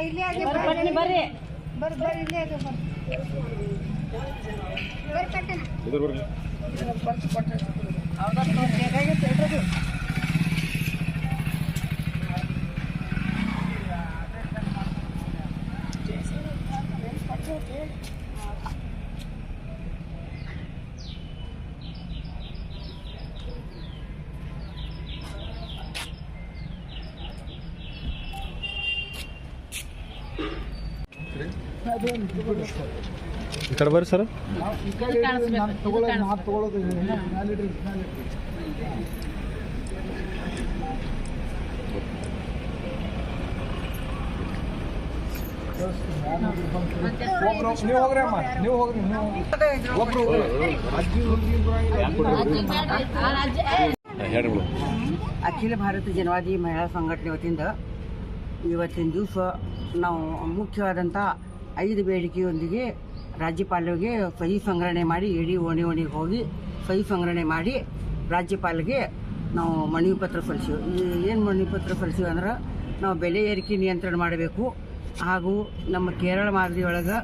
ಇಲ್ಲೇ ಅದೇ ಬರ್ರಿ ಪಟ್ನಿ ಬರ್ರಿ ಬರ್ರಿ ಬರ್ರಿ ಇಲ್ಲೇ ಅದೇ ಬರ್ರಿ ಬರ್ರಿ ಪಟ್ಟಣ ಇದ್ರ ಬರ್ರಿ ಈ ಕಡೆ ಬರ್ರಿ ಸರ್. ನೀವು ಹೋಗ್ರಿ ಅಮ್ಮ ನೀವು ಹೋಗ್ರಿ ನೀವು ಒಬ್ರು ಅಜ್ಜಿ ಹುಡುಗಿ ಹೇಳ್ರಿ ಬಿಡು ಅಖಿಲ ಭಾರತ ಜನವಾದಿ ಮಹಿಳಾ ಸಂಘಟನೆ ವತಿಯಿಂದ ಇವತ್ತಿನ ದಿವಸ ನಾವು ಮುಖ್ಯವಾದಂಥ ಐದು ಬೇಡಿಕೆಯೊಂದಿಗೆ ರಾಜ್ಯಪಾಲರಿಗೆ ಸಹಿ ಸಂಗ್ರಹಣೆ ಮಾಡಿ ಇಡೀ ಓಣಿ ಓಣಿಗೆ ಹೋಗಿ ಸಹಿ ಸಂಗ್ರಹಣೆ ಮಾಡಿ ರಾಜ್ಯಪಾಲರಿಗೆ ನಾವು ಮನವಿ ಪತ್ರ ಸಲ್ಲಿಸಿವಿ. ಏನು ಮನವಿ ಪತ್ರ ಅಂದ್ರೆ ನಾವು ಬೆಲೆ ಏರಿಕೆ ನಿಯಂತ್ರಣ ಮಾಡಬೇಕು ಹಾಗೂ ನಮ್ಮ ಕೇರಳ ಮಾದರಿಯೊಳಗೆ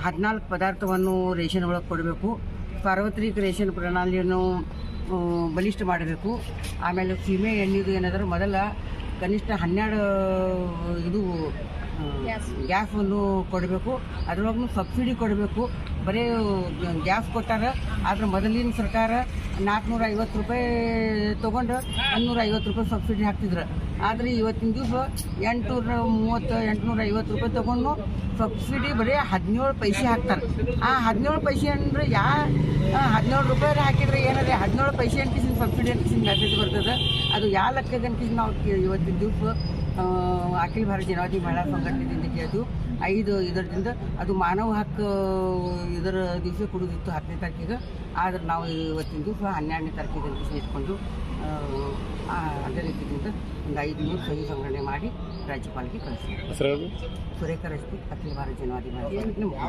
ಹದಿನಾಲ್ಕು ಪದಾರ್ಥವನ್ನು ರೇಷನ್ ಒಳಗೆ ಕೊಡಬೇಕು. ಸಾರ್ವತ್ರಿಕ ರೇಷನ್ ಪ್ರಣಾಳಿಯನ್ನು ಬಲಿಷ್ಠ ಮಾಡಬೇಕು. ಆಮೇಲೆ ಸೀಮೆ ಎಣ್ಣೆದು ಏನಾದರೂ ಮೊದಲ ಕನಿಷ್ಠ ಹನ್ನೆರಡು ಇದು ಗ್ಯಾಸನ್ನು ಕೊಡಬೇಕು. ಅದ್ರೊಳಗೂ ಸಬ್ಸಿಡಿ ಕೊಡಬೇಕು. ಬರೀ ಗ್ಯಾಸ್ ಕೊಟ್ಟಾರ. ಆದ್ರೆ ಮೊದಲಿನ ಸರ್ಕಾರ ನಾಲ್ಕುನೂರ ಐವತ್ತು ರೂಪಾಯಿ ತೊಗೊಂಡು ಹನ್ನೂರ ಐವತ್ತು ರೂಪಾಯಿ ಸಬ್ಸಿಡಿ ಹಾಕ್ತಿದ್ರು. ಆದರೆ ಇವತ್ತಿನ ದಿವಸ ಎಂಟುನೂರ ಮೂವತ್ತು ಎಂಟುನೂರ ಐವತ್ತು ರೂಪಾಯಿ ತೊಗೊಂಡು ಸಬ್ಸಿಡಿ ಬರೀ ಹದಿನೇಳು ಪೈಸೆ ಹಾಕ್ತಾರೆ. ಆ ಹದಿನೇಳು ಪೈಸೆ ಅಂದ್ರೆ ಯಾ ಹದಿನೇಳು ರೂಪಾಯಿ ಹಾಕಿದ್ರೆ ಏನಾದ್ರೆ ಕಿಸಿನ ಸಬ್ಸಿಡಿ ಅಂಟಿಸಿನ ಮೆಸೇಜ್ ಬರ್ತದೆ. ಅದು ಯಾವ ಲೆಕ್ಕದ ನಾವು ಇವತ್ತಿನ ದಿವಸ ಅಖಿಲ ಭಾರತ ಜನವಾದಿ ಮಹಿಳಾ ಸಂಘಟನೆದಿಂದ ಕೇಳಿದ್ವು ಐದು ಇದರದಿಂದ ಅದು ಮಾನವ ಹಕ್ಕು ಇದರ ದಿವಸ ಕೊಡೋದಿತ್ತು ಹತ್ತನೇ ತಾರೀಕಿಗೆ. ಆದ್ರೆ ನಾವು ಇವತ್ತಿನ ದಿವಸ ಹನ್ನೆರಡನೇ ತಾರೀಕಿಗೆ ದಿವಸ ಇಟ್ಕೊಂಡು ಅದೇ ರೀತಿಯಿಂದ ಒಂದು ಐದು ನೂರು ಸಹಿ ಸಂಗ್ರಹಣೆ ಮಾಡಿ ರಾಜ್ಯಪಾಲಿಗೆ ಕಳಿಸ್ತೀವಿ ಸುರೇಖ ರಜಪೂತ್ ಅಖಿಲ ಭಾರತ ಜನವಾದಿ ಮಹಿಳಾ.